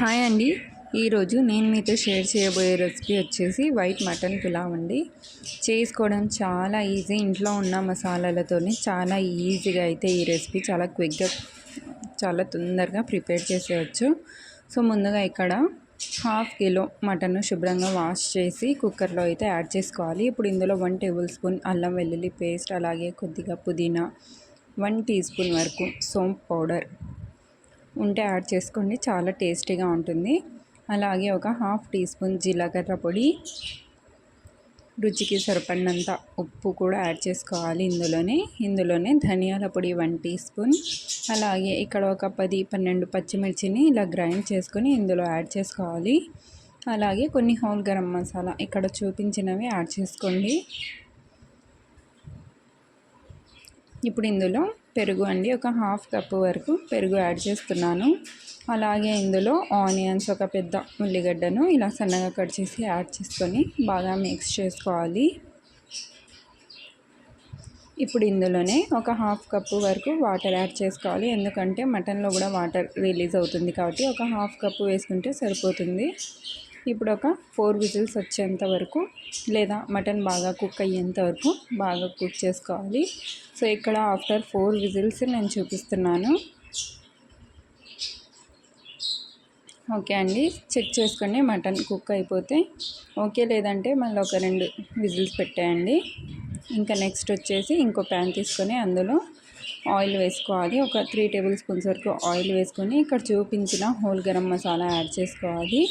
Hi అండి. ఈరోజు నేను మీతో షేర్ చేయబోయే రెసిపీ వచ్చేసి వైట్ మటన్ పులావ్ అండి. చేసుకోవడం చాలా ఈజీ. ఇంట్లో ఉన్న మసాలాలతోనే చాలా ఈజీగా అయితే ఈ రెసిపీ చాలా క్విక్గా చాలా తొందరగా ప్రిపేర్ చేసేయచ్చు. సో ముందుగా ఇక్కడ హాఫ్ కిలో మటన్ శుభ్రంగా వాష్ చేసి కుక్కర్లో అయితే యాడ్ చేసుకోవాలి. ఇప్పుడు ఇందులో వన్ టేబుల్ స్పూన్ అల్లం వెల్లుల్లి పేస్ట్ అలాగే కొద్దిగా పుదీనా వన్ టీ స్పూన్ వరకు సోంప్ పౌడర్ ఉంటే యాడ్ చేసుకోండి. చాలా టేస్టీగా ఉంటుంది. అలాగే ఒక హాఫ్ టీ స్పూన్ జీలకర్ర పొడి రుచికి సరిపడినంత ఉప్పు కూడా యాడ్ చేసుకోవాలి ఇందులోనే. ఇందులోనే ధనియాల పొడి వన్ టీ స్పూన్ అలాగే ఇక్కడ ఒక పది పన్నెండు పచ్చిమిర్చిని ఇలా గ్రైండ్ చేసుకొని ఇందులో యాడ్ చేసుకోవాలి. అలాగే కొన్ని హోల్ గరం మసాలా ఇక్కడ చూపించినవి యాడ్ చేసుకోండి. ఇప్పుడు ఇందులో పెరుగు అండి. ఒక హాఫ్ కప్ వరకు పెరుగు యాడ్ చేస్తున్నాను. అలాగే ఇందులో ఆనియన్స్ ఒక పెద్ద ఉల్లిగడ్డను ఇలా సన్నగా కట్ చేసి యాడ్ చేసుకొని బాగా మిక్స్ చేసుకోవాలి. ఇప్పుడు ఇందులోనే ఒక హాఫ్ కప్పు వరకు వాటర్ యాడ్ చేసుకోవాలి. ఎందుకంటే మటన్లో కూడా వాటర్ రిలీజ్ అవుతుంది కాబట్టి ఒక హాఫ్ కప్పు వేసుకుంటే సరిపోతుంది. ఇప్పుడు ఒక ఫోర్ విజిల్స్ వచ్చేంత వరకు లేదా మటన్ బాగా కుక్ అయ్యేంత వరకు బాగా కుక్ చేసుకోవాలి. సో ఇక్కడ ఆఫ్టర్ ఫోర్ విజిల్స్ నేను చూపిస్తున్నాను. ఓకే అండి. చెక్ చేసుకోండి మటన్ కుక్ అయిపోతే. ఓకే లేదంటే మళ్ళీ ఒక రెండు విజిల్స్ పెట్టేయండి. ఇంకా నెక్స్ట్ వచ్చేసి ఇంకో ప్యాన్ తీసుకొని అందులో ఆయిల్ వేసుకోవాలి. ఒక త్రీ టేబుల్ స్పూన్స్ వరకు ఆయిల్ వేసుకొని ఇక్కడ చూపించిన హోల్ గరం మసాలా యాడ్ చేసుకోవాలి.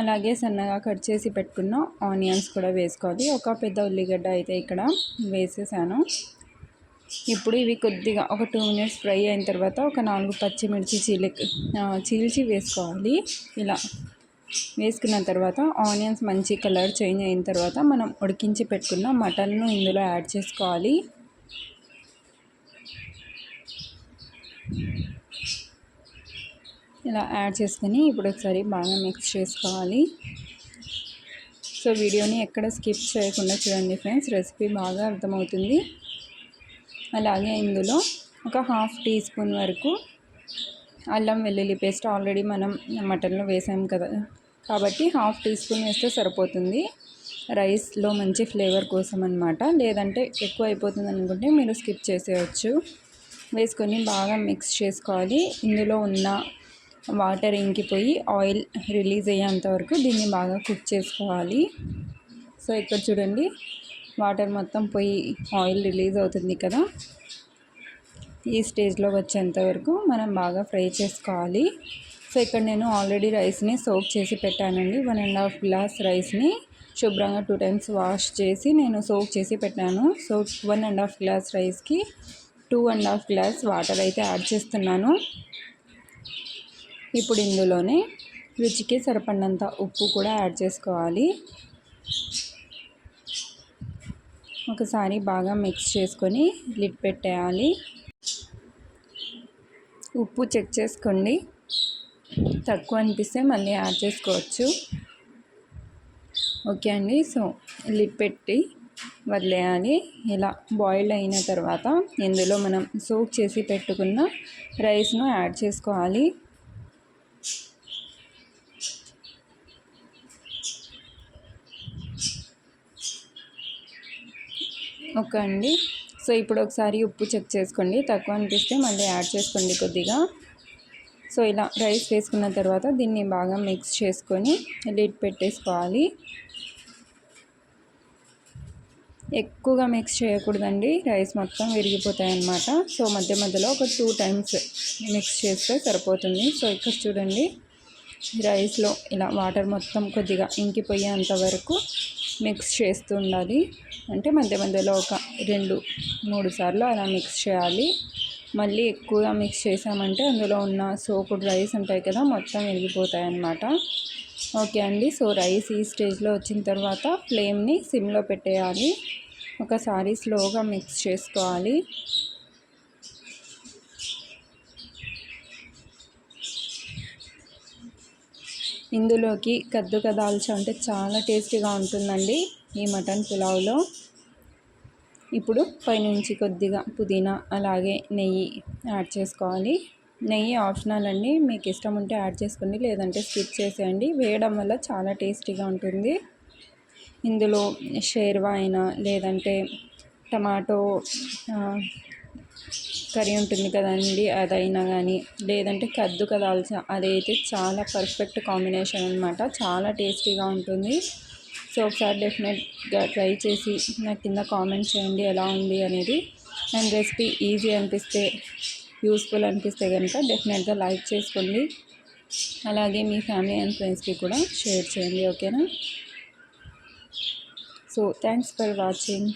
అలాగే సన్నగా కట్ చేసి పెట్టుకున్న ఆనియన్స్ కూడా వేసుకోవాలి. ఒక పెద్ద ఉల్లిగడ్డ అయితే ఇక్కడ వేసేసాను. ఇప్పుడు ఇవి కొద్దిగా ఒక టూ మినిట్స్ ఫ్రై అయిన తర్వాత ఒక నాలుగు పచ్చిమిర్చి చీలి చీల్చి వేసుకోవాలి. ఇలా వేసుకున్న తర్వాత ఆనియన్స్ మంచి కలర్ చేంజ్ అయిన తర్వాత మనం ఉడికించి పెట్టుకున్న మటన్ను ఇందులో యాడ్ చేసుకోవాలి. ఇలా యాడ్ చేసుకొని ఇప్పుడు ఒకసారి బాగా మిక్స్ చేసుకోవాలి. సో వీడియోని ఎక్కడ స్కిప్ చేయకుండా చూడండి ఫ్రెండ్స్ రెసిపీ బాగా అర్థమవుతుంది. అలాగే ఇందులో ఒక హాఫ్ టీ స్పూన్ వరకు అల్లం వెల్లుల్లి పేస్ట్ ఆల్రెడీ మనం మటన్లో వేసాం కదా. కాబట్టి హాఫ్ టీ స్పూన్ వేస్తే సరిపోతుంది. రైస్లో మంచి ఫ్లేవర్ కోసం అనమాట లేదంటే ఎక్కువ అయిపోతుంది అనుకుంటే మీరు స్కిప్ చేసేయచ్చు. వేసుకొని బాగా మిక్స్ చేసుకోవాలి. ఇందులో ఉన్న వాటర్ ఇంకిపోయి ఆయిల్ రిలీజ్ అయ్యేంత వరకు దీన్ని బాగా కుక్ చేసుకోవాలి. సో ఇక్కడ చూడండి వాటర్ మొత్తం పోయి ఆయిల్ రిలీజ్ అవుతుంది కదా. ఈ స్టేజ్లో వచ్చేంత వరకు మనం బాగా ఫ్రై చేసుకోవాలి. సో ఇక్కడ నేను ఆల్రెడీ రైస్ని సోక్ చేసి పెట్టానండి. వన్ అండ్ హాఫ్ గ్లాస్ రైస్ని శుభ్రంగా టూ టైమ్స్ వాష్ చేసి నేను సోక్ చేసి పెట్టాను. So one and half glass రైస్కి two and half glass water అయితే యాడ్ చేస్తున్నాను. ఇప్పుడు ఇందులోనే రుచికి సరిపడినంత ఉప్పు కూడా యాడ్ చేసుకోవాలి. ఒకసారి బాగా మిక్స్ చేసుకొని లిడ్ పెట్టేయాలి. ఉప్పు చెక్ చేసుకోండి. తక్కువ అనిపిస్తే మళ్ళీ యాడ్ చేసుకోవచ్చు. ఓకే అండి. సో లిడ్ పెట్టి వదిలేయాలి. ఇలా బాయిల్ అయిన తర్వాత ఇందులో మనం సోక్ చేసి పెట్టుకున్న రైస్ను యాడ్ చేసుకోవాలి. ఓకే అండి. సో ఇప్పుడు ఒకసారి ఉప్పు చెక్ చేసుకోండి. తక్కువ అనిపిస్తే మళ్ళీ యాడ్ చేసుకోండి కొద్దిగా. సో ఇలా రైస్ వేసుకున్న తర్వాత దీన్ని బాగా మిక్స్ చేసుకొని లిడ్ పెట్టేసుకోవాలి. ఎక్కువగా మిక్స్ చేయకూడదండి. రైస్ మొత్తం విరిగిపోతాయి అన్నమాట సో మధ్య మధ్యలో ఒక టూ టైమ్స్ మిక్స్ చేస్తే సరిపోతుంది. సో ఇక్కడ చూడండి. రైస్లో ఇలా వాటర్ మొత్తం కొద్దిగా ఇంకిపోయేంత వరకు మిక్స్ చేస్తూ ఉండాలి అంటే మధ్య మధ్యలో ఒక రెండు మూడు సార్లు అలా మిక్స్ చేయాలి. మళ్ళీ ఎక్కువగా మిక్స్ చేసామంటే అందులో ఉన్న సోపుడు రైస్ ఉంటాయి కదా మొత్తం విరిగిపోతాయి అన్నమాట. ఓకే అండి సో రైస్ ఈ స్టేజ్లో వచ్చిన తర్వాత ఫ్లేమ్ని సిమ్లో పెట్టేయాలి. ఒకసారి స్లోగా మిక్స్ చేసుకోవాలి. ఇందులోకి కద్దు కదాల్చా అంటే చాలా టేస్టీగా ఉంటుందండి ఈ మటన్ పులావ్లో. ఇప్పుడు పైనుంచి కొద్దిగా పుదీనా అలాగే నెయ్యి యాడ్ చేసుకోవాలి. నెయ్యి ఆప్షనల్ అండి. మీకు ఇష్టం ఉంటే యాడ్ చేసుకోండి లేదంటే స్కిప్ చేసేయండి. వేయడం వల్ల చాలా టేస్టీగా ఉంటుంది. ఇందులో షేర్వా అయినా లేదంటే టమాటో కర్రీ ఉంటుంది కదండి అదైనా కానీ లేదంటే కద్దు కదాల్సిన అదైతే చాలా పర్ఫెక్ట్ కాంబినేషన్ అనమాట చాలా టేస్టీగా ఉంటుంది. సో ఒకసారి డెఫినెట్గా ట్రై చేసి నాకు కింద కామెంట్ చేయండి ఎలా ఉంది అనేది. అండ్ రెసిపీ ఈజీ అనిపిస్తే యూస్ఫుల్ అనిపిస్తే కనుక డెఫినెట్గా లైక్ చేసుకోండి. అలాగే మీ ఫ్యామిలీ అండ్ ఫ్రెండ్స్కి కూడా షేర్ చేయండి ఓకేనా? So thanks for watching.